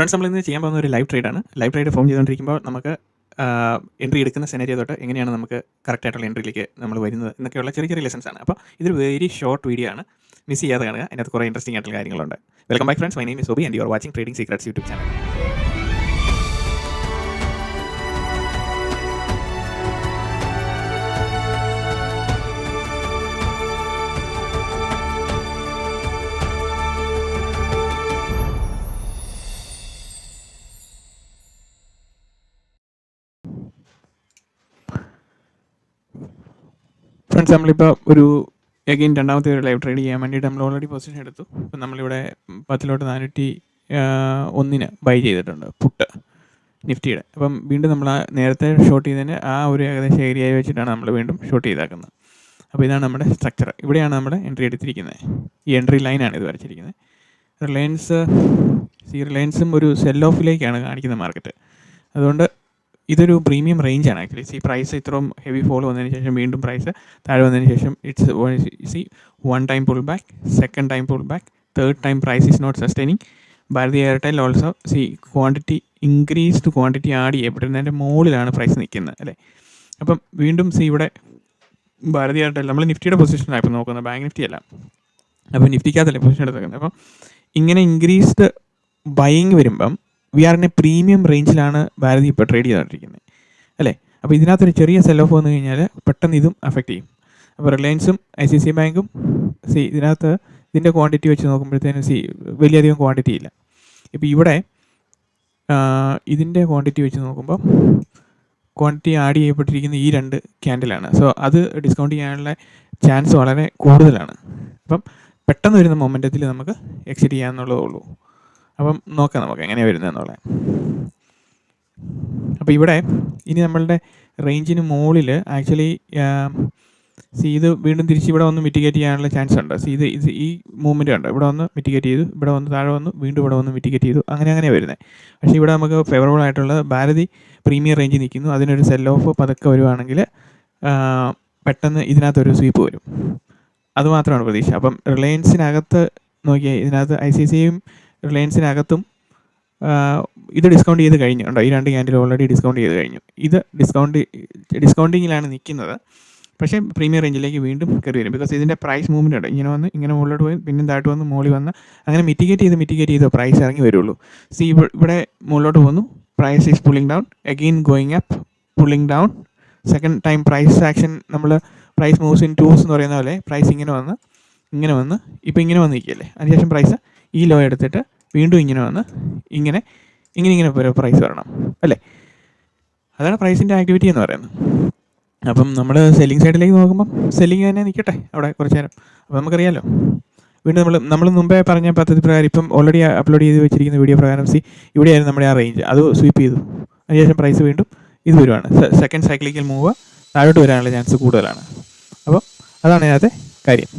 Friends നമ്മൾ ഇന്ന് ചെയ്യാൻ പോകുന്ന ഒരു ലൈവ് ട്രേഡാണ് ലൈവ് ട്രേഡ് ഫോം ചെയ്തുകൊണ്ടിരിക്കുമ്പോൾ നമുക്ക് എൻട്രി എടുക്കുന്ന സെനരിയോ തൊട്ട് എങ്ങനെയാണ് നമുക്ക് കറക്റ്റായിട്ടുള്ള എൻട്രിയിലേക്ക് നമ്മൾ വരുന്നത് എന്നൊക്കെയുള്ള ചെറിയ ചെറിയ ലെസൺസ് ആണ്. അപ്പോൾ ഇതൊരു വെരി ഷോർട്ട് വീഡിയോ ആണ്. മിസ് ചെയ്യാതെ കാണുക. അതിനകത്ത് കുറേ ഇൻട്രസ്റ്റിംഗ് ആയിട്ടുള്ള കാര്യങ്ങളുണ്ട്. Welcome back friends my name is Sobi and you are watching trading secrets YouTube channel friends നമ്മളിപ്പോൾ ഒരു എഗെയിൻ രണ്ടാമത്തെ ഒരു ലൈവ് ട്രേഡ് ചെയ്യാൻ വേണ്ടിയിട്ട് നമ്മൾ ഓൾറെഡി പൊസിഷൻ എടുത്തു. അപ്പം നമ്മളിവിടെ പത്തിലോട്ട് നാനൂറ്റി ഒന്നിന് ബൈ ചെയ്തിട്ടുണ്ട് പുട്ട് നിഫ്റ്റിയുടെ. അപ്പം വീണ്ടും നമ്മൾ ആ നേരത്തെ ഷോർട്ട് ചെയ്തതിന് ആ ഒരു ഏകദേശം ഏരിയ വെച്ചിട്ടാണ് നമ്മൾ വീണ്ടും ഷോർട്ട് ചെയ്താക്കുന്നത്. അപ്പോൾ ഇതാണ് നമ്മുടെ സ്ട്രക്ചർ ഇവിടെയാണ് നമ്മൾ എൻട്രി എടുത്തിരിക്കുന്നത്. ഈ എൻട്രി ലൈനാണ് ഇത് വരച്ചിരിക്കുന്നത്. റിലയൻസ് ഈ റിലയൻസും ഒരു സെൽ ഓഫിലേക്കാണ് കാണിക്കുന്ന മാർക്കറ്റ് അതുകൊണ്ട് ഇതൊരു പ്രീമിയം റേഞ്ചാണ് ആക്ച്വലി സി പ്രൈസ് ഇത്രയും ഹെവി ഫോൾ വന്നതിന് ശേഷം വീണ്ടും പ്രൈസ് താഴെ വന്നതിന് ശേഷം it's see one time pull back second time pull back third time price is not sustaining Bharti Airtel also see quantity increased quantity add ചെയ്യപ്പെടുന്നതിന്റെ മുകളിലാണ് price നിൽക്കുന്നത് അല്ലേ? അപ്പം വീണ്ടും സി ഇവിടെ ഭാരതി എയർടെൽ നമ്മൾ നിഫ്റ്റിയുടെ പൊസിഷനാണ് ഇപ്പോൾ നോക്കുന്നത് ബാങ്ക് നിഫ്റ്റി അല്ല. അപ്പോൾ നിഫ്റ്റിക്കകത്തല്ലേ പൊസിഷൻ എടുത്തേക്കുന്നത് അപ്പം ഇങ്ങനെ ഇൻക്രീസ്ഡ് ബൈയിങ് വരുമ്പം വി എ പ്രീമിയം റേഞ്ചിലാണ് ഭാരതി ഇപ്പോൾ ട്രേഡ് ചെയ്തുകൊണ്ടിരിക്കുന്നത് അല്ലേ? അപ്പോൾ ഇതിനകത്തൊരു ചെറിയ സെൽ ഓഫ് വന്നു കഴിഞ്ഞാൽ പെട്ടെന്ന് ഇതും അഫക്റ്റ് ചെയ്യും. അപ്പോൾ റിലയൻസും ഐ സി സി ബാങ്കും സി ഇതിനകത്ത് ഇതിന്റെ ക്വാണ്ടിറ്റി വെച്ച് നോക്കുമ്പോഴത്തേനും സി വലിയധികം ക്വാണ്ടിറ്റി ഇല്ല. ഇപ്പോൾ ഇവിടെ ഇതിന്റെ ക്വാണ്ടിറ്റി വെച്ച് നോക്കുമ്പോൾ ക്വാണ്ടിറ്റി ആഡ് ചെയ്യപ്പെട്ടിരിക്കുന്ന ഈ രണ്ട് ക്യാൻഡിലാണ് സോ അത് ഡിസ്കൗണ്ട് ചെയ്യാനുള്ള ചാൻസ് വളരെ കൂടുതലാണ്. അപ്പം പെട്ടെന്ന് വരുന്ന മൊമെന്റത്തിൽ നമുക്ക് എക്സിറ്റ് ചെയ്യാമെന്നുള്ളതേ ഉള്ളൂ. അപ്പം നോക്കാം നമുക്ക് എങ്ങനെ വരുന്നതെന്നുള്ളത് അപ്പോൾ ഇവിടെ ഇനി നമ്മളുടെ റേഞ്ചിന് മുകളിൽ ആക്ച്വലി സി ഇത് വീണ്ടും തിരിച്ച് ഇവിടെ വന്ന് മിറ്റിഗേറ്റ് ചെയ്യാനുള്ള ചാൻസ് ഉണ്ട്. സി ഇത് ഇത് ഈ മൂവ്മെന്റ് ഉണ്ട് ഇവിടെ വന്ന് മിറ്റിഗേറ്റ് ചെയ്തു ഇവിടെ വന്ന് താഴെ വന്ന് വീണ്ടും ഇവിടെ വന്ന് മിറ്റിഗേറ്റ് ചെയ്തു. അങ്ങനെ അങ്ങനെ വരുന്നത് പക്ഷേ ഇവിടെ നമുക്ക് ഫേവറബിൾ ആയിട്ടുള്ളത് ഭാരതി പ്രീമിയർ റേഞ്ചിൽ നിൽക്കുന്നു. അതിനൊരു സെൽ ഓഫ് പതുക്കെ വരുവാണെങ്കിൽ പെട്ടെന്ന് ഇതിനകത്തൊരു സ്വീപ്പ് വരും. അതുമാത്രമാണ് പ്രതീക്ഷ. അപ്പം റിലയൻസിനകത്ത് നോക്കിയാൽ ഇതിനകത്ത് ഐ സി സിയും റിലയൻസിനകത്തും ഇത് ഡിസ്കൗണ്ട് ചെയ്ത് കഴിഞ്ഞു. ഉണ്ടോ ഈ രണ്ട് ക്യാൻഡിൽ ഓൾറെഡി ഡിസ്കൗണ്ട് ചെയ്ത് കഴിഞ്ഞു. ഇത് ഡിസ്കൗണ്ട് ഡിസ്കൗണ്ടിങ്ങിലാണ് നിൽക്കുന്നത്. പക്ഷേ പ്രീമിയം റേഞ്ചിലേക്ക് വീണ്ടും കയറി വരും. ബിക്കോസ് ഇതിന്റെ പ്രൈസ് മൂവ്മെന്റ് ഉണ്ട്. ഇങ്ങനെ വന്ന് ഇങ്ങനെ മുകളിലോട്ട് പോയി പിന്നെ താഴോട്ട് വന്ന് മുകളിൽ വന്ന് അങ്ങനെ മിറ്റിഗേറ്റ് ചെയ്ത് മിറ്റിഗേറ്റ് ചെയ്ത് പ്രൈസ് ഇറങ്ങി വരുള്ളൂ. സി ഇവിടെ മുകളിലോട്ട് പോകുന്നു. Price is pulling down again going up pulling down second time price action നമ്മൾ പ്രൈസ് മൂവ്സ് ഇൻ ടൂസ് എന്ന് പറയുന്ന പോലെ പ്രൈസ് ഇങ്ങനെ വന്ന് ഇങ്ങനെ വന്ന് ഇപ്പോൾ ഇങ്ങനെ വന്ന് നിൽക്കുകയല്ലേ അതിനുശേഷം പ്രൈസ് ഈ ലോ എടുത്തിട്ട് വീണ്ടും ഇങ്ങനെ വന്ന് ഇങ്ങനെ ഇങ്ങനെ ഇങ്ങനെ പ്രൈസ് വരണം അല്ലേ? അതാണ് പ്രൈസിന്റെ ആക്ടിവിറ്റി എന്ന് പറയുന്നത്. അപ്പം നമ്മൾ സെല്ലിംഗ് സൈഡിലേക്ക് നോക്കുമ്പം സെല്ലിംഗ് തന്നെ നിൽക്കട്ടെ അവിടെ കുറച്ച് നേരം. അപ്പോൾ നമുക്കറിയാമല്ലോ വീണ്ടും നമ്മൾ നമ്മൾ മുമ്പേ പറഞ്ഞ പദ്ധതി പ്രകാരം ഇപ്പം ഓൾറെഡി അപ്ലോഡ് ചെയ്ത് വെച്ചിരിക്കുന്ന വീഡിയോ പ്രകാരം സി ഇവിടെയായിരുന്നു നമ്മുടെ ആ റേഞ്ച് അത് സ്വീപ്പ് ചെയ്തു. അതിനുശേഷം പ്രൈസ് വീണ്ടും ഇത് വരുവാണ്. സെക്കൻഡ് സൈക്കിളിക്കൽ മൂവ് താഴോട്ട് വരാനുള്ള ചാൻസ് കൂടുതലാണ്. അപ്പം അതാണ് ഇതിനകത്തെ കാര്യം.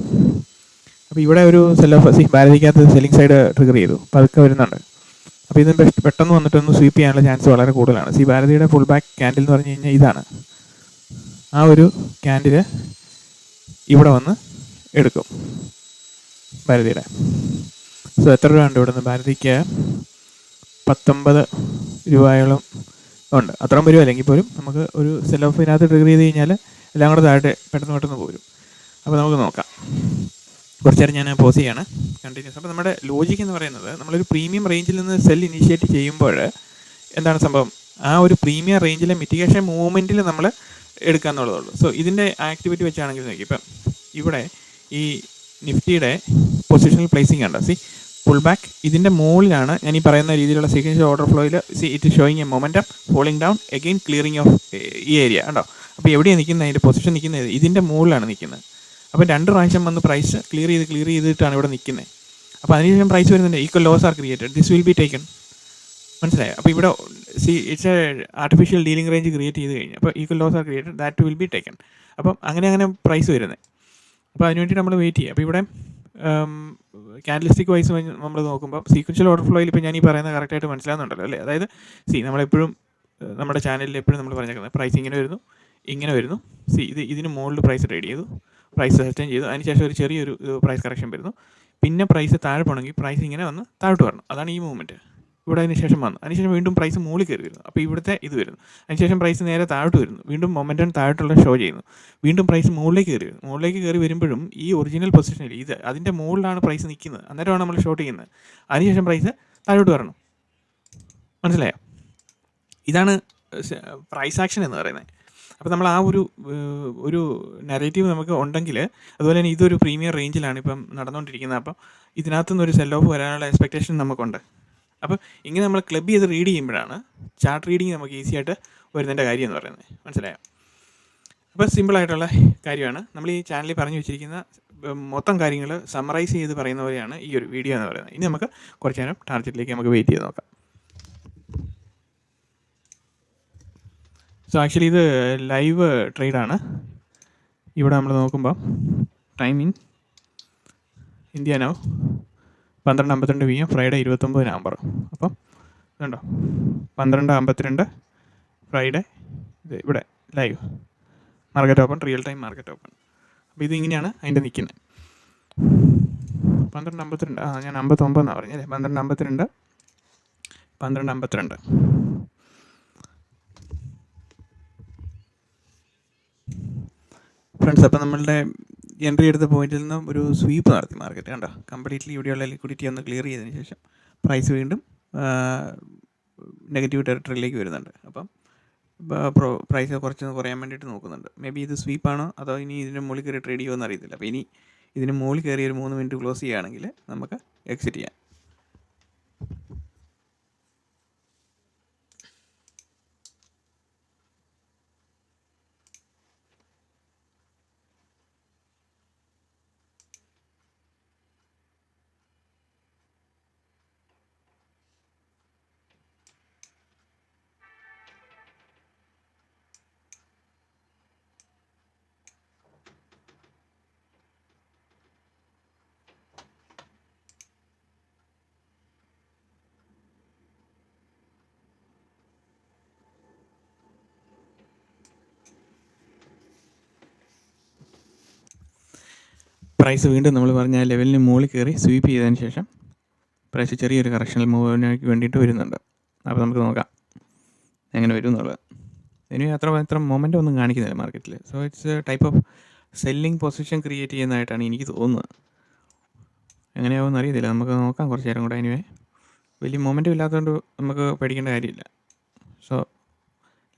അപ്പോൾ ഇവിടെ ഒരു സെൽ ഓഫ് സി ഭാരതിക്കകത്ത് സെല്ലിംഗ് സൈഡ് ട്രിഗർ ചെയ്തു. പതുക്കെ വരുന്നുണ്ട്. അപ്പോൾ ഇത് പെട്ടെന്ന് വന്നിട്ടൊന്ന് സ്വീപ്പ് ചെയ്യാനുള്ള ചാൻസ് വളരെ കൂടുതലാണ്. സി ഭാരതിയുടെ ഫുൾ ബാക്ക് ക്യാൻഡിൽ എന്ന് പറഞ്ഞു കഴിഞ്ഞാൽ ഇതാണ്. ആ ഒരു ക്യാൻഡിൽ ഇവിടെ വന്ന് എടുക്കും ഭാരതിയുടെ സോ എത്ര രൂപ ഉണ്ട് ഇവിടെ നിന്ന് ഭാരതിക്ക് പത്തൊമ്പത് രൂപയോളം ഉണ്ട്. അത്രയും വരുമോ അല്ലെങ്കിൽ പോലും നമുക്ക് ഒരു സെൽ ഓഫ് ഇതിനകത്ത് ട്രിഗർ ചെയ്ത് കഴിഞ്ഞാൽ എല്ലാം കൂടെ താഴെ പെട്ടെന്ന് പെട്ടെന്ന് പോരും. അപ്പോൾ നമുക്ക് നോക്കാം. കുറച്ച് നേരം ഞാൻ പോസ് ചെയ്യാണ്. കണ്ടിന്യൂസ് അപ്പോൾ നമ്മുടെ ലോജിക് എന്ന് പറയുന്നത് നമ്മളൊരു പ്രീമിയം റേഞ്ചിൽ നിന്ന് സെൽ ഇനിഷ്യേറ്റ് ചെയ്യുമ്പോൾ എന്താണ് സംഭവം? ആ ഒരു പ്രീമിയം റേഞ്ചിലെ മിറ്റിഗേഷൻ മൂവ്മെന്റിൽ നമ്മൾ എടുക്കുക എന്നുള്ളതുള്ളൂ സോ ഇതിന്റെ ആക്ടിവിറ്റി വെച്ചാണെങ്കിൽ നോക്കി. ഇപ്പം ഇവിടെ ഈ നിഫ്റ്റിയുടെ പൊസിഷണൽ പ്ലേസിംഗ് ഉണ്ട് സി പുൾ ബാക്ക് ഇതിന്റെ മുകളിലാണ് ഞാൻ ഈ പറയുന്ന രീതിയിലുള്ള സീക്വൻഷ്യൽ ഓർഡർ ഫ്ലോയിൽ see it showing a momentum falling down again clearing off ഈ ഏരിയ ഉണ്ടോ അപ്പോൾ എവിടെയാണ് നിൽക്കുന്നത്? അതിന്റെ പൊസിഷൻ നിൽക്കുന്നത്? ഇതിന്റെ മുകളിലാണ് നിൽക്കുന്നത്. അപ്പോൾ രണ്ട് പ്രാവശ്യം വന്ന് പ്രൈസ് ക്ലിയർ ചെയ്ത് ക്ലിയർ ചെയ്തിട്ടാണ് ഇവിടെ നിൽക്കുന്നത് അപ്പോൾ അതിനുശേഷം പ്രൈസ് വരുന്നുണ്ട്. Equal lows are created this will be taken മനസ്സിലായോ? അപ്പോൾ ഇവിടെ see it's a artificial dealing range create ചെയ്ത് കഴിഞ്ഞു. അപ്പോൾ equal lows are created that will be taken അപ്പം അങ്ങനെ അങ്ങനെ പ്രൈസ് വരുന്നത് അപ്പോൾ അതിനുവേണ്ടി നമ്മൾ വെയിറ്റ് ചെയ്യുക അപ്പോൾ ഇവിടെ കാൻഡലിസ്റ്റിക് വൈസ് നമ്മൾ നോക്കുമ്പോൾ സീക്വൻഷ്യൽ ഓർഡർ ഫ്ലോയിൽ ഇപ്പോൾ ഞാൻ ഈ പറയുന്നത് കറക്റ്റായിട്ട് മനസ്സിലാകുന്നുണ്ടല്ലോ അല്ലേ? അതായത് സി നമ്മളെപ്പോഴും നമ്മുടെ ചാനലിൽ എപ്പോഴും നമ്മൾ പറഞ്ഞേക്കുന്നത് പ്രൈസ് ഇങ്ങനെ വരുന്നു ഇങ്ങനെ വരുന്നു. സി ഇത് ഇതിന് മുകളിൽ പ്രൈസ് ട്രേഡ് ചെയ്തു. പ്രൈസ് സസ്റ്റൈൻ ചെയ്തു. അതിനുശേഷം ഒരു ചെറിയൊരു പ്രൈസ് കറക്ഷൻ വരുന്നു. പിന്നെ പ്രൈസ് താഴെ പോകണമെങ്കിൽ പ്രൈസ് ഇങ്ങനെ വന്ന് താഴോട്ട് വരണം. അതാണ് ഈ മൂവ്മെന്റ് ഇവിടെ അതിന് ശേഷം വന്നു. അതിനുശേഷം വീണ്ടും പ്രൈസ് മുകളിൽ കയറി വരുന്നു. അപ്പോൾ ഇവിടുത്തെ ഇത് വരുന്നു. അതിനുശേഷം പ്രൈസ് നേരെ താഴോട്ട് വരുന്നു. വീണ്ടും മൊമെന്റം താഴോട്ടുള്ള ഷോ ചെയ്യുന്നു. വീണ്ടും പ്രൈസ് മുകളിലേക്ക് കയറി വരുന്നു. മുകളിലേക്ക് കയറി വരുമ്പോഴും ഈ ഒറിജിനൽ പൊസിഷനിൽ ഇത് അതിന്റെ മുകളിലാണ് പ്രൈസ് നിൽക്കുന്നത്. അന്നേരമാണ് നമ്മൾ ഷോർട്ട് ചെയ്യുന്നത്. അതിനുശേഷം പ്രൈസ് താഴോട്ട് വരണം. മനസ്സിലായോ? ഇതാണ് പ്രൈസ് ആക്ഷൻ എന്ന് പറയുന്നത്. അപ്പോൾ നമ്മൾ ആ ഒരു ഒരു നെറേറ്റീവ് നമുക്ക് ഉണ്ടെങ്കിൽ അതുപോലെ തന്നെ ഇതൊരു പ്രീമിയം റേഞ്ചിലാണ് ഇപ്പം നടന്നുകൊണ്ടിരിക്കുന്നത് അപ്പം ഇതിനകത്തുനിന്ന് ഒരു സെൽ ഓഫ് വരാനുള്ള എക്സ്പെക്റ്റേഷൻ നമുക്കുണ്ട്. അപ്പം ഇങ്ങനെ നമ്മൾ ക്ലബ് ചെയ്ത് റീഡ് ചെയ്യുമ്പോഴാണ് ചാർട്ട് റീഡിങ് നമുക്ക് ഈസി ആയിട്ട് വരുന്നതിന്റെ കാര്യം എന്ന് പറയുന്നത്. മനസ്സിലായോ? അപ്പോൾ സിമ്പിളായിട്ടുള്ള കാര്യമാണ്. നമ്മൾ ഈ ചാനലിൽ പറഞ്ഞു വെച്ചിരിക്കുന്ന മൊത്തം കാര്യങ്ങൾ സമ്മറൈസ് ചെയ്ത് പറയുന്ന പോലെയാണ് ഈ ഒരു വീഡിയോ എന്ന് പറയുന്നത്. ഇനി നമുക്ക് കുറച്ച് നേരം ടാർജറ്റിലേക്ക് നമുക്ക് വെയിറ്റ് ചെയ്ത് നോക്കാം. സോ ആക്ച്വലി ഇത് ലൈവ് ട്രേഡാണ് ഇവിടെ നമ്മൾ നോക്കുമ്പോൾ ടൈം ഇന്ത്യ നൗ പന്ത്രണ്ട് അമ്പത്തിരണ്ട് വി എം ഫ്രൈഡേ ഇരുപത്തൊമ്പത് നവംബർ അപ്പം ഇതുണ്ടോ? പന്ത്രണ്ട് അമ്പത്തിരണ്ട് ഫ്രൈഡേ ഇത് ഇവിടെ live market open real time market open അപ്പോൾ ഇതിങ്ങനെയാണ് അതിന്റെ നിൽക്കുന്നത്. പന്ത്രണ്ട് അമ്പത്തിരണ്ട് ആ ഞാൻ അമ്പത്തൊമ്പതെന്നാണ് പറഞ്ഞല്ലേ പന്ത്രണ്ട് അമ്പത്തിരണ്ട് പന്ത്രണ്ട് അമ്പത്തിരണ്ട്. ഫ്രണ്ട്സ് അപ്പോൾ നമ്മളുടെ എൻട്രി എടുത്ത പോയിന്റിൽ നിന്ന് ഒരു സ്വീപ്പ് നടത്തി മാർക്കറ്റ് കണ്ടോ? കംപ്ലീറ്റ്ലി ഇവിടെയുള്ള ലിക്വിഡിറ്റി ഒന്ന് ക്ലിയർ ചെയ്തതിന് ശേഷം പ്രൈസ് വീണ്ടും നെഗറ്റീവ് ടെറിട്ടറിയിലേക്ക് വരുന്നുണ്ട്. അപ്പം പ്രൈസ് കുറച്ചൊന്ന് കുറയാൻ വേണ്ടിയിട്ട് നോക്കുന്നുണ്ട്. മേ ബി ഇത് സ്വീപ്പാണോ അതോ ഇനി ഇതിന് മുകളിൽ കയറി ട്രേഡ് ചെയ്യുമോ അറിയത്തില്ല. അപ്പോൾ ഇനി ഇതിന് മുകളിൽ കയറി ഒരു മൂന്ന് മിനിറ്റ് ക്ലോസ് ചെയ്യുകയാണെങ്കിൽ നമുക്ക് എക്സിറ്റ് ചെയ്യാം. പ്രൈസ് വീണ്ടും നമ്മൾ പറഞ്ഞ ആ ലെവലിന് മുകളിൽ കയറി സ്വീപ്പ് ചെയ്തതിന് ശേഷം പ്രൈസ് ചെറിയൊരു കറക്ഷണൽ മൂവിനേക്ക് വേണ്ടിയിട്ട് വരുന്നുണ്ട്. അപ്പോൾ നമുക്ക് നോക്കാം. എങ്ങനെ വരും എന്നുള്ളത്. ഇനി അത്ര അത്ര മൊമെന്റ് ഒന്നും കാണിക്കുന്നില്ല മാർക്കറ്റിൽ so it's type of selling position create ചെയ്യുന്നതായിട്ടാണ് എനിക്ക് തോന്നുന്നത്. എങ്ങനെയാവുമെന്ന് അറിയത്തില്ല. നമുക്ക് നോക്കാം കുറച്ച് നേരം കൂടെ. അതിനുവേ വലിയ മൊമെന്റും ഇല്ലാത്തതുകൊണ്ട് നമുക്ക് പേടിക്കേണ്ട കാര്യമില്ല. So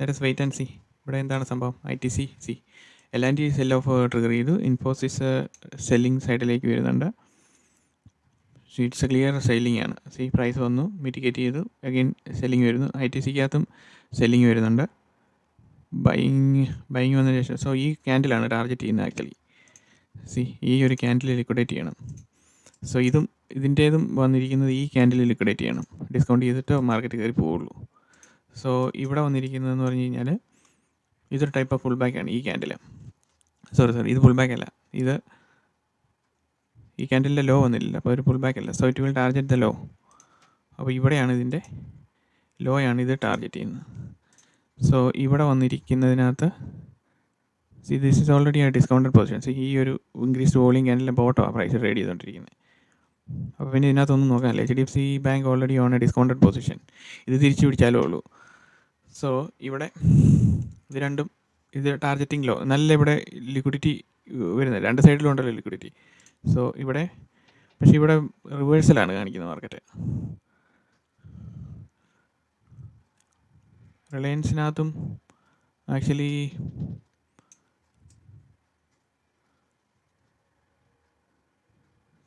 let's wait and see ഇവിടെ എന്താണ് സംഭവം? I T C C L sell off trigger ചെയ്തു. ഇൻഫോസിസ് സെല്ലിംഗ് സൈഡിലേക്ക് വരുന്നുണ്ട്. ഇറ്റ്സ് ക്ലിയർ സെല്ലിംഗ് ആണ്. സി പ്രൈസ് വന്നു മിറ്റിഗേറ്റ് ചെയ്തു. അഗെയിൻ സെല്ലിംഗ് വരുന്നു. ഐ ടി സിക്കകത്തും സെല്ലിംഗ് വരുന്നുണ്ട്. ബൈങ് ബൈങ് വന്നതിന് ശേഷം സോ ഈ ക്യാൻഡിലാണ് ടാർഗറ്റ് ചെയ്യുന്നത് ആക്ച്വലി സി ഈ ഒരു ക്യാൻഡിൽ ലിക്വിഡേറ്റ് ചെയ്യണം. സോ ഇതും ഇതിന്റേതും വന്നിരിക്കുന്നത് ഈ ക്യാൻഡിൽ ലിക്വിഡേറ്റ് ചെയ്യണം. ഡിസ്കൗണ്ട് ചെയ്തിട്ട് മാർക്കറ്റ് കയറി പോവുള്ളൂ. സോ ഇവിടെ വന്നിരിക്കുന്നതെന്ന് പറഞ്ഞു കഴിഞ്ഞാൽ ഇതൊരു ടൈപ്പ് ഓഫ് ഫുൾ ബാക്കാണ് ഈ ക്യാൻഡിൽ സോറി സോറി ഇത് പുൾ ബാക്ക് അല്ല. ഇത് ഈ ക്യാൻഡിലിന്റെ ലോ വന്നില്ല അപ്പോൾ ഒരു പുൾ ബാക്ക് അല്ല. So it will target the low അപ്പോൾ ഇവിടെയാണ് ഇതിന്റെ ആണ് ഇത് ടാർഗറ്റ് ചെയ്യുന്നത്. സോ ഇവിടെ വന്നിരിക്കുന്നതിനകത്ത് സി ദിസ് ഇസ് ഓൾറെഡി ആ ഡിസ്കൗണ്ടഡ് പൊസിഷൻ സി ഈ ഒരു ഇൻക്രീസ്ഡ് വോളിംഗ് ക്യാൻഡിലെ ബോട്ടോ പ്രൈസ് ട്രേഡ് ചെയ്തുകൊണ്ടിരിക്കുന്നത് അപ്പോൾ പിന്നെ ഇതിനകത്തൊന്നും നോക്കാം H D F C bank already on a discounted position ഇത് തിരിച്ചു പിടിച്ചാലേ ഉള്ളൂ. സോ ഇവിടെ ഇത് രണ്ടും ഇത് ടാർഗറ്റിംഗ് ലോ നല്ല ഇവിടെ ലിക്വിഡിറ്റി വരുന്നത് രണ്ട് സൈഡിലും ഉണ്ടല്ലോ ലിക്വിഡിറ്റി സോ ഇവിടെ പക്ഷേ ഇവിടെ റിവേഴ്സലാണ് കാണിക്കുന്നത് market റിലയൻസിനകത്തും actually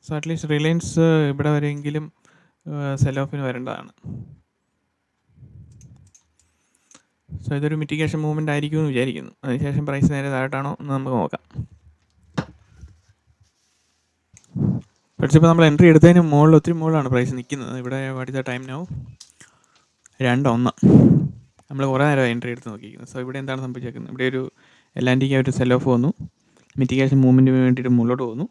so at least Reliance ഇവിടെ വരെയെങ്കിലും സെൽ ഓഫിന് വരേണ്ടതാണ്. സോ ഇതൊരു മിറ്റിഗേഷൻ മൂവ്മെന്റ് ആയിരിക്കും എന്ന് വിചാരിക്കുന്നു. അതിനുശേഷം പ്രൈസ് നേരെ താഴോട്ടാണോ എന്ന് നമുക്ക് നോക്കാം. പക്ഷേ ഇപ്പോൾ നമ്മൾ എൻട്രി എടുത്തതിന് മുകളിൽ ഒത്തിരി മുകളിലാണ് പ്രൈസ് നിൽക്കുന്നത്. ഇവിടെ വാട്ട് ടൈം നോ രണ്ട് ഒന്ന് നമ്മൾ കുറേ നേരം എൻട്രി എടുത്ത് നോക്കിയിരിക്കുന്നത് സോ ഇവിടെ എന്താണ് സംഭവിച്ചേക്കുന്നത്? ഇവിടെ ഒരു എല്ലാൻഡിക്ക് ഒരു സെൽ ഓഫ് വന്നു മിറ്റിഗേഷൻ മൂവ്മെന്റിന് വേണ്ടിയിട്ട് മുകളിലോട്ട് പോകുന്നു.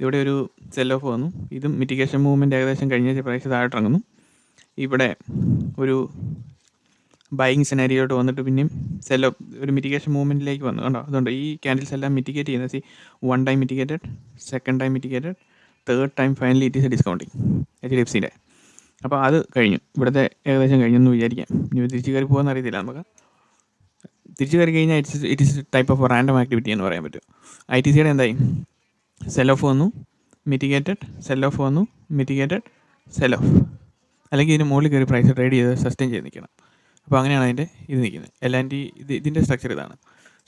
ഇവിടെ ഒരു സെൽ ഓഫ് വന്നു. ഇതും മിറ്റിഗേഷൻ മൂവ്മെന്റ് ഏകദേശം കഴിഞ്ഞ പ്രൈസ് താഴോട്ടിറങ്ങുന്നു. ഇവിടെ ഒരു ബൈയിങ് സെനാരിയോട്ട് വന്നിട്ട് പിന്നെയും സെല്ലോ ഒരു മിറ്റിഗേഷൻ മൂവ്മെന്റിലേക്ക് വന്നു. കണ്ടോ? അതുകൊണ്ട് ഈ ക്യാൻഡിൽസ് എല്ലാം മിറ്റിഗേറ്റ് ചെയ്യുന്നത് see one time mitigated second time mitigated third time finally it is a discounting H D F സിയുടെ അപ്പോൾ അത് കഴിഞ്ഞു. ഇവിടുത്തെ ഏകദേശം കഴിഞ്ഞെന്ന് വിചാരിക്കാം. ഇനി തിരിച്ചു കയറി പോകുമെന്ന് അറിയത്തില്ല നമുക്ക്. തിരിച്ചു കയറി കഴിഞ്ഞാൽ it's it is type of random activity എന്ന് പറയാൻ പറ്റും. ഐ ടി സിയുടെ എന്തായി? സെൽ ഓഫ് വന്നു മിറ്റിഗേറ്റഡ് സെൽ ഓഫ് വന്നു മിറ്റിഗേറ്റഡ് സെൽ ഓഫ് അല്ലെങ്കിൽ ഇതിന് മുകളിൽ കയറി പ്രൈസ് ട്രേഡ് ചെയ്ത് സസ്റ്റെയിൻ ചെയ്ത് നിൽക്കണം. അപ്പോൾ അങ്ങനെയാണ് അതിന്റെ ഇത് നിൽക്കുന്നത്. എൽ ആൻഡ് ഇത് ഇതിന്റെ സ്ട്രക്ചർ ഇതാണ്.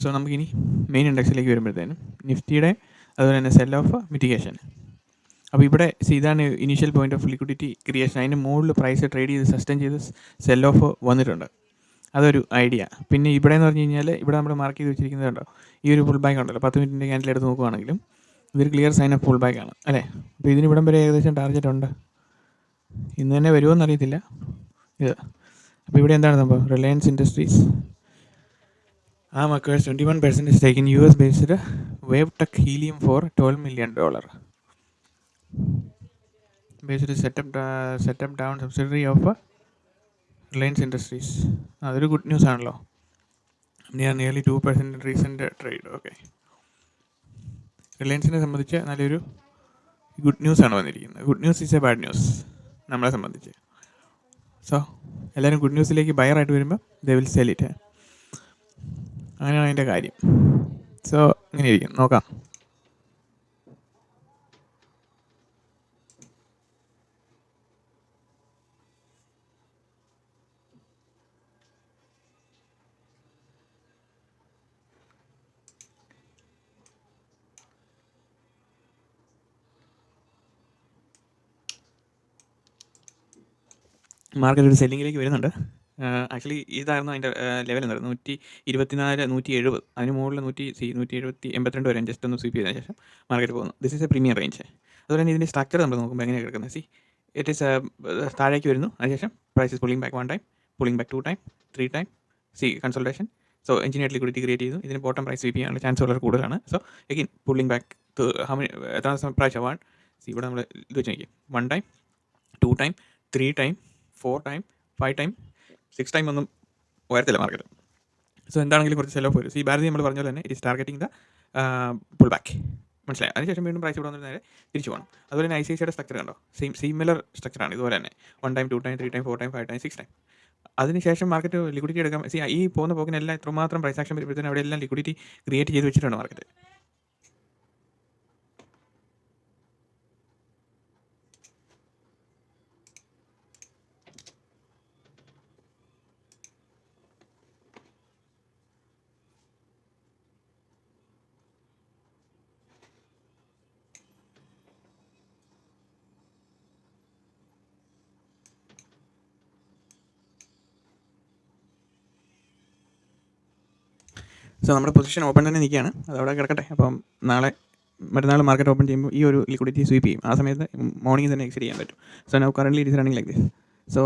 സോ നമുക്കിനി മെയിൻ ഇൻഡെക്സിലേക്ക് വരുമ്പോഴത്തേനും നിഫ്റ്റിയുടെ അതുപോലെ തന്നെ സെൽ ഓഫ് മിറ്റിഗേഷൻ അപ്പോൾ ഇവിടെ ഇതാണ് initial point of liquidity creation അതിന് മുകളിൽ പ്രൈസ് ട്രേഡ് ചെയ്ത് സസ്റ്റെയിൻ ചെയ്ത് സെൽ ഓഫ് വന്നിട്ടുണ്ട്. അതൊരു ഐഡിയ പിന്നെ ഇവിടെ എന്ന് പറഞ്ഞു കഴിഞ്ഞാൽ ഇവിടെ നമ്മൾ മാർക്ക് ചെയ്ത് വെച്ചിരിക്കുന്നത് കണ്ടോ? ഈ ഒരു ഫുൾ ബാക്ക് ഉണ്ടല്ലോ. പത്ത് മിനിറ്റിന്റെ ക്യാൻഡിൽ എടുത്ത് നോക്കുകയാണെങ്കിലും ഇതൊരു clear sign of pull back ആണ്. അല്ലേ? അപ്പോൾ ഇതിന് ഇവിടം വരെ ഏകദേശം ടാർഗറ്റ് ഉണ്ട്. ഇന്ന് തന്നെ വരുമോ എന്നറിയത്തില്ല ഇത് അപ്പോൾ ഇവിടെ എന്താണ് സംഭവം? റിലയൻസ് ഇൻഡസ്ട്രീസ് ആ മക്കൾ twenty one percentage take in U S based Wave Tech Helium for twelve million dollar based setup setup down subsidiary of Reliance Industries അതൊരു ഗുഡ് ന്യൂസ് ആണല്ലോ. Near nearly two percent recent trade okay റിലയൻസിനെ സംബന്ധിച്ച് നല്ലൊരു good news ആണ് വന്നിരിക്കുന്നത്. Good news is a bad news നമ്മളെ സംബന്ധിച്ച്. So എല്ലാവരും good ന്യൂസിലേക്ക് ബയറായിട്ട് വരുമ്പോൾ ദേ വിൽ സെൽ ഇറ്റ് അങ്ങനെയാണ് അതിന്റെ കാര്യം. സോ ഇങ്ങനെ ഇരിക്കും നോക്കാം. മാർക്കറ്റ് ഒരു സെല്ലിങ്ങിലേക്ക് വരുന്നുണ്ട്. ആക്ച്വലി ഇതായിരുന്നു അതിന്റെ ലെവൽ എന്ന് പറയുന്നത് നൂറ്റി ഇരുപത്തിനാല് നൂറ്റി എഴുപത്. അതിന് മുകളിൽ നൂറ്റി സി നൂറ്റി എഴുപത്തി എൺപത്തിരണ്ട് വരെ ജസ്റ്റ് ഒന്ന് സ്വീപ്പ് ചെയ്തതിന് ശേഷം മാർക്കറ്റ് പോകുന്നു. This is a premium range അതുപോലെ തന്നെ ഇതിന്റെ സ്ട്രക്ചർ നമ്മൾ നോക്കുമ്പോൾ എങ്ങനെയാണ് കിടക്കുന്നത്? സി ഇറ്റ് ഈസ് താഴേക്ക് വരുന്നു. അതിനുശേഷം price is pulling back one time pulling back two time three time see consultation so engineer liquidity create ചെയ്തു. ഇതിന് ബോട്ടം പ്രൈസ് സ്വീപ്പ് ചെയ്യാനുള്ള ചാൻസ് വളരെ കൂടുതലാണ്. സോ എഗിൻ പുള്ളിംഗ് ബാക്ക് എത്ര പ്രൈസ് വൺ സി ഇവിടെ നമ്മൾ ഇത് വെച്ച് നോക്കി one time two time three time four time five time six time ഒന്നും ഉയരത്തില്ല മാർക്കറ്റ് സോ എന്താണെങ്കിലും കുറച്ച് സെലോ പോയി സോ ഈ ഭാരതി നമ്മൾ പറഞ്ഞ പോലെ തന്നെ it is targeting the pull back മനസ്സിലായി? അതിനുശേഷം വീണ്ടും പ്രൈസ് ഇവിടെ വന്നിട്ട് നേരെ തിരിച്ചു പോകണം. അതുപോലെ തന്നെ ഐ സി സിയുടെ സ്ട്രക്ചർ കണ്ടോ? സെയിം സിമിലർ സ്ട്രക്ചറാണ് ഇതുപോലെ തന്നെ one time two time three time four time five time six time അതിനുശേഷം മാർക്കറ്റ് ലിക്വിഡിറ്റി എടുക്കാം സി ഈ പോകുന്ന പോക്കിനെല്ലാം എത്രമാത്രം പ്രൈസ് ആക്ഷൻ വരുമ്പോഴത്തേനും അവിടെ എല്ലാം ലിക്വിഡിറ്റി ക്രിയേറ്റ് ചെയ്ത് വെച്ചിട്ടുണ്ട് മാർക്കറ്റ് സോ നമ്മുടെ പൊസിഷൻ ഓപ്പൺ തന്നെ നിൽക്കുകയാണ്. അതവിടെ കിടക്കട്ടെ. അപ്പം നാളെ മറ്റന്നാൾ മാർക്കറ്റ് ഓപ്പൺ ചെയ്യുമ്പോൾ ഈ ഒരു ലിക്വിഡിറ്റി സ്വീപ്പ് ചെയ്യും. ആ സമയത്ത് മോർണിംഗ് തന്നെ എക്സിറ്റ് ചെയ്യാൻ പറ്റും. So now current it is running like this so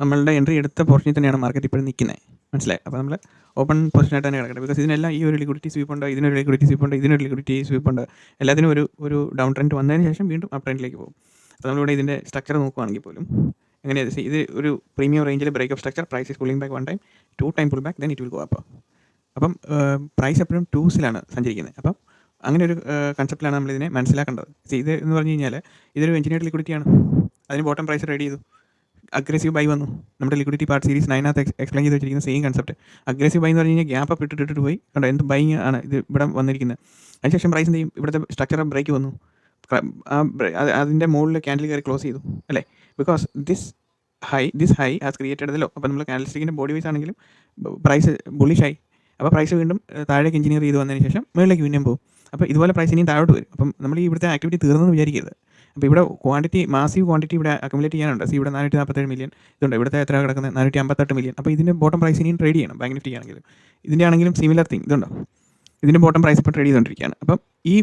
നമ്മളുടെ എൻട്രി എടുത്ത പോർഷനിൽ തന്നെയാണ് മാർക്കറ്റ് ഇപ്പോഴും നിൽക്കുന്നത്. മനസ്സിലായി? അപ്പോൾ നമ്മൾ ഓപ്പൺ പൊസിഷനായിട്ട് തന്നെ കിടക്കട്ടെ. ബിക്കോസ് ഇതിനെല്ലാം ഈ ഒരു ലിക്വിഡിറ്റി സ്വീപ്പ് ഉണ്ട്? ഇതിനൊരു ലിക്വിഡിറ്റി സ്വീപ്പ് ഉണ്ട്? ഇതിനൊരു ലിക്വിഡിറ്റി സ്വീപ്പ് ഉണ്ട്? എല്ലാത്തിനും ഒരു ഒരു ഡൗൺ ട്രെൻഡ് വന്നതിന് ശേഷം വീണ്ടും അപ്പ് ട്രെൻഡിലേക്ക് പോകും. അപ്പോൾ നമ്മളിവിടെ ഇതിന്റെ സ്ട്രക്ചർ നോക്കുകയാണെങ്കിൽ പോലും എങ്ങനെയാണ് ഇത്? ഒരു പ്രീമിയം റേഞ്ചിൽ break of structure price is pulling back one time two time pull back then it will go അപ്പോൾ അപ്പം പ്രൈസ് എപ്പോഴും ടൂസിലാണ് സഞ്ചരിക്കുന്നത്. അപ്പം അങ്ങനെ ഒരു കൺസെപ്റ്റിലാണ് നമ്മളിതിനെ മനസ്സിലാക്കേണ്ടത്. ഇത് എന്ന് പറഞ്ഞു കഴിഞ്ഞാൽ ഇതൊരു എഞ്ചിനീയർ ലിക്വിഡിറ്റിയാണ് അതിന് ബോട്ടം പ്രൈസ് റെഡി ചെയ്തു. അഗ്രസീവ് ബൈ വന്നു. നമ്മുടെ ലിക്വിഡിറ്റി പാർട്ട് സീരീസ് നയനകത്ത് എക്സ്പ്ലെയിൻ ചെയ്ത് വെച്ചിരിക്കുന്ന സെയിം കൺസെപ്റ്റ് അഗ്രസീവ് ബൈ എന്ന് പറഞ്ഞു കഴിഞ്ഞാൽ ഗ്യാപ്പ് അപ്പ് ഇട്ടിട്ട് പോയി. കണ്ടോ എന്ത് ബൈങ് ആണ് ഇത് ഇവിടെ വന്നിരിക്കുന്നത്. അതിനുശേഷം പ്രൈസ് എന്ത് ചെയ്യും? ഇവിടുത്തെ സ്ട്രക്ചർ ബ്രേക്ക് വന്നു. അതിന്റെ മുകളിൽ ക്യാൻഡിൽ കയറി ക്ലോസ് ചെയ്തു. അല്ലേ? Because this high this high has created low അപ്പോൾ നമ്മൾ ക്യാൻഡിൽ സ്റ്റിക്കിന്റെ ബോഡി വൈസ് ആണെങ്കിലും പ്രൈസ് ബുള്ളിഷ് ആയി. അപ്പോൾ പ്രൈസ് വീണ്ടും താഴേക്ക് എഞ്ചിനീയർ ചെയ്ത് വന്നതിന് ശേഷം മുകളിലേക്ക് വീണ്ടും പോകും. അപ്പോൾ ഇതുപോലെ പ്രൈസ് ഇനിയും താഴോട്ട് വരും. അപ്പം നമ്മൾ ഈ ഇവിടുത്തെ ആക്ടിവിറ്റി തീർന്നെന്ന് വിചാരിക്കരുത്. അപ്പോൾ ഇവിടെ ക്വാണ്ടിറ്റി മാസീവ് ക്വാണ്ടിറ്റി ഇവിടെ അക്കുമുലേറ്റ് ചെയ്യാനുണ്ട്. സി ഇവിടെ നാനൂറ്റി നാൽപ്പത്തേഴ് മില്യൺ ഇതുണ്ട്. ഇവിടുത്തെ എത്ര കിടക്കുന്നത്? നാനൂറ്റി അമ്പത്തെട്ട് മില്യൺ അപ്പോൾ ഇതിന്റെ ബോട്ടം പ്രൈസ് ഇനിയും ട്രേഡ് ചെയ്യണം ബാങ്ക് നിഫ്റ്റി ആണെങ്കിലും. ഇതിന്റെ ആണെങ്കിലും സിമിലർ തിങ് ഇതുണ്ടോ? ഇതിന്റെ ബോട്ടം പ്രൈസ് ഇപ്പോൾ ട്രേഡ് ചെയ്തുകൊണ്ടിരിക്കുകയാണ്. അപ്പം ഈ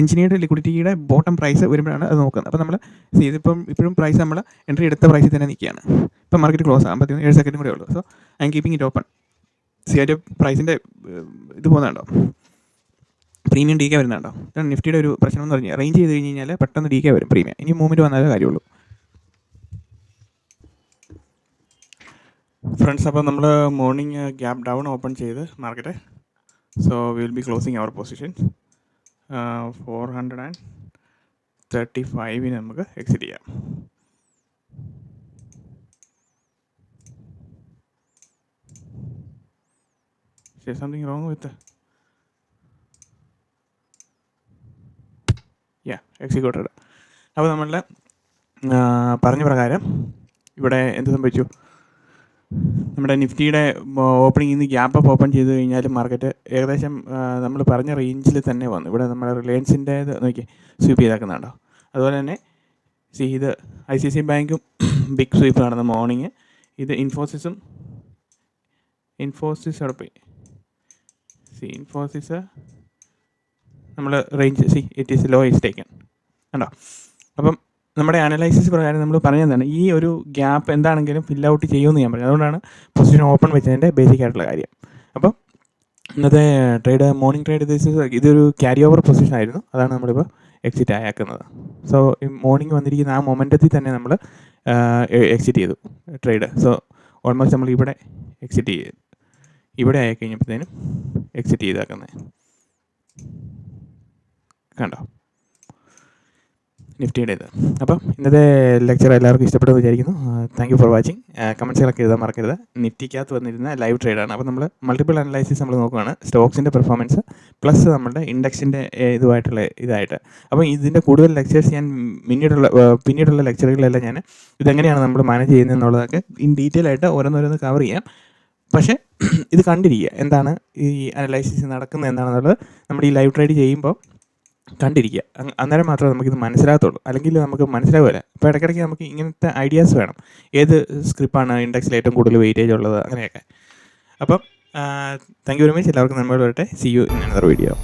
എഞ്ചിനീയർഡ് ലിക്വിഡിറ്റിയുടെ ബോട്ടം പ്രൈസ് വരുമ്പോഴാണ് അത് നോക്കുന്നത്. അപ്പോൾ നമ്മൾ ഇതിപ്പം ഇപ്പോഴും പ്രൈസ് നമ്മൾ എൻട്രി എടുത്ത പ്രൈസിൽ തന്നെ നിൽക്കുകയാണ്. ഇപ്പം മാർക്കറ്റ് ക്ലോസ് ആകുമ്പോൾ ഏഴ് സെക്കൻഡ് കൂടെ ഉള്ളൂ. So I'm keeping it open see അതിന്റെ പ്രൈസിന്റെ ഇത് പോകുന്നുണ്ടോ പ്രീമിയം ഡി കെ വരുന്നുണ്ടോ ഇതാണ് നിഫ്റ്റിയുടെ ഒരു പ്രശ്നം എന്ന് പറഞ്ഞാൽ റേഞ്ച് ചെയ്ത് കഴിഞ്ഞ് കഴിഞ്ഞാൽ പെട്ടെന്ന് ഡി കെ വരും പ്രീമിയം ഇനി മൂവ്മെന്റ് വന്നാലേ കാര്യമുള്ളൂ. ഫ്രണ്ട്സ് അപ്പോൾ നമ്മൾ മോർണിംഗ് ഗ്യാപ്പ് ഡൗൺ ഓപ്പൺ ചെയ്ത് market so will be closing hour position four hundred and thirty ഫൈവിന് നമുക്ക് എക്സിറ്റ് ചെയ്യാം. Something with the... yeah executed അപ്പോൾ നമ്മളുടെ പറഞ്ഞ പ്രകാരം ഇവിടെ എന്ത് സംഭവിച്ചു? നമ്മുടെ നിഫ്റ്റിയുടെ ഓപ്പണിംഗ് ഇന്ന് ഗ്യാപ്പ് അപ്പ് ഓപ്പൺ ചെയ്ത് കഴിഞ്ഞാൽ മാർക്കറ്റ് ഏകദേശം നമ്മൾ പറഞ്ഞ റേഞ്ചിൽ തന്നെ വന്നു. ഇവിടെ നമ്മുടെ റിലയൻസിന്റെ നോക്കി സ്വീപ്പ് ചെയ്താക്കുന്നുണ്ടോ. അതുപോലെ തന്നെ സി ഇത് ഐ സി സി ബാങ്കും ബിഗ് സ്വീപ്പ് നടന്ന മോർണിംഗ് ഇത് ഇൻഫോസിസും ഇൻഫോസിസ് അവിടെ സി ഇൻഫോസിസ് നമ്മൾ range see it is low is taken കണ്ടോ? അപ്പം നമ്മുടെ അനലൈസിസ് പ്രകാരം നമ്മൾ പറഞ്ഞതാണ് ഈ ഒരു ഗ്യാപ്പ് എന്താണെങ്കിലും ഫിൽ ഔട്ട് ചെയ്യുമെന്ന് ഞാൻ പറഞ്ഞു. അതുകൊണ്ടാണ് പൊസിഷൻ ഓപ്പൺ വെച്ചതിന്റെ ബേസിക് ആയിട്ടുള്ള കാര്യം. അപ്പം ഇന്നത്തെ ട്രേഡ് മോർണിംഗ് ട്രേഡ് ഇതൊരു ക്യാരി ഓവർ പൊസിഷൻ ആയിരുന്നു. അതാണ് നമ്മളിപ്പോൾ എക്സിറ്റ് ആയാക്കുന്നത് സോ ഈ മോർണിംഗ് വന്നിരിക്കുന്ന ആ മൊമെന്റത്തിൽ തന്നെ നമ്മൾ എക്സിറ്റ് ചെയ്തു ട്രേഡ് സോ ഓൾമോസ്റ്റ് നമ്മൾ ഇവിടെ എക്സിറ്റ് ചെയ്തു. ഇവിടെ ആയി കഴിഞ്ഞപ്പോഴത്തേനും എക്സിറ്റ് ചെയ്താക്കുന്നത് കണ്ടോ? നിഫ്റ്റിയുടെ ഇത്. അപ്പം ഇന്നത്തെ ലെക്ചർ എല്ലാവർക്കും ഇഷ്ടപ്പെട്ടെന്ന് വിചാരിക്കുന്നു. താങ്ക് യു ഫോർ വാച്ചിങ് കമൻസുകളൊക്കെ എഴുതാൻ മറക്കരുത്. നിഫ്റ്റിക്കകത്ത് വന്നിരുന്ന ലൈവ് ട്രേഡാണ് അപ്പോൾ നമ്മൾ മൾട്ടിപ്പിൾ അനലൈസിസ് നമ്മൾ നോക്കുകയാണ് സ്റ്റോക്സിന്റെ പെർഫോമൻസ് പ്ലസ് നമ്മുടെ ഇൻഡെക്സിന്റെ ഇതുമായിട്ടുള്ള ഇതായിട്ട്. അപ്പോൾ ഇതിന്റെ കൂടുതൽ ലെക്ചേഴ്സ് ഞാൻ പിന്നീടുള്ള പിന്നീടുള്ള ലെക്ചറുകളിലെല്ലാം ഞാൻ ഇതെങ്ങനെയാണ് നമ്മൾ മാനേജ് ചെയ്യുന്നത് എന്നുള്ളതൊക്കെ ഇൻ ഡീറ്റെയിൽ ആയിട്ട് ഓരോന്നോരോന്ന് കവർ ചെയ്യാം. പക്ഷേ ഇത് കണ്ടിരിക്കുക. എന്താണ് ഈ അനലൈസിസ് നടക്കുന്നത് എന്താണെന്നുള്ളത് നമ്മൾ ഈ ലൈവ് ട്രേഡ് ചെയ്യുമ്പോൾ കണ്ടിരിക്കുക. അന്നേരം മാത്രമേ നമുക്കിത് മനസ്സിലാകത്തുള്ളൂ. അല്ലെങ്കിൽ നമുക്ക് മനസ്സിലാവില്ല. അപ്പോൾ ഇടയ്ക്കിടയ്ക്ക് നമുക്ക് ഇങ്ങനത്തെ ഐഡിയാസ് വേണം. ഏത് സ്ക്രിപ്റ്റാണ് ഇൻഡെക്സിൽ ഏറ്റവും കൂടുതൽ വെയിറ്റേജ് ഉള്ളത് അങ്ങനെയൊക്കെ. അപ്പം താങ്ക് യു വെരി മച്ച് എല്ലാവർക്കും നന്മ വരട്ടെ. See you in another video